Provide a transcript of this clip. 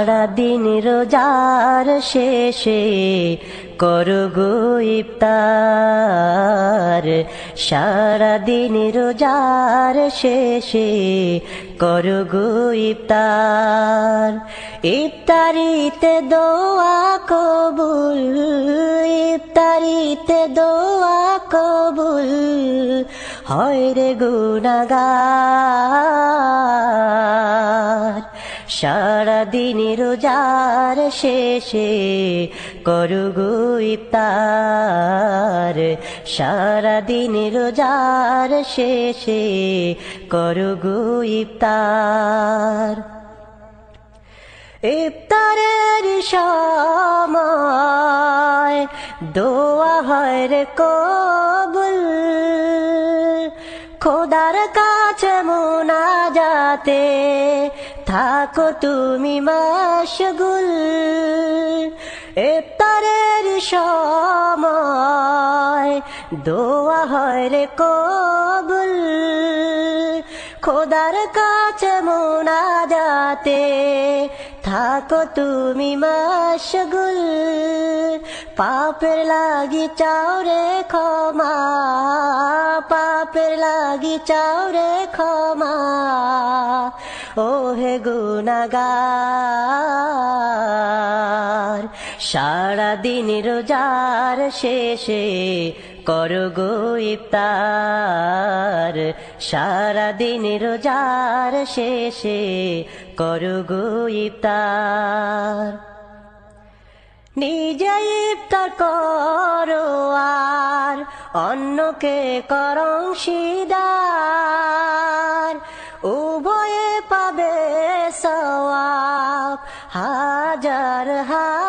সারাদিন রোজার শেষে করগো ইফতার। সারাদিন রোজার শেষে করগো ইফতার। ইফতারিতে দোয়া কবুল, ইফতারিতে দোয়া কবুল। হয় রে গুনাগার। সারাদিন রোজার শেষে করগু ইফতার। সারাদিন রোজার শেষে করগু ইফতার। ইফতারের সময় দোয়া হয় রে কবুল। খোদার কাছে মোনাজাতে থাকো তুমি মাশগুল ইফতারের সময় দোয়া হয় রে কবুল। খোদার কাছে মোনাজাতে থাকো তুমি মাশগুল পাপের লাগি চাওরে ক্ষমা, পাপের লাগি চাওরে ক্ষমা। ও হে গুনাগার সারাদিন রোজার শেষে করগো ইফতার। সারাদিন রোজার শেষে করগো ইফতার। নিজে ইফতার করো আর অন্যকে করং সিদার har har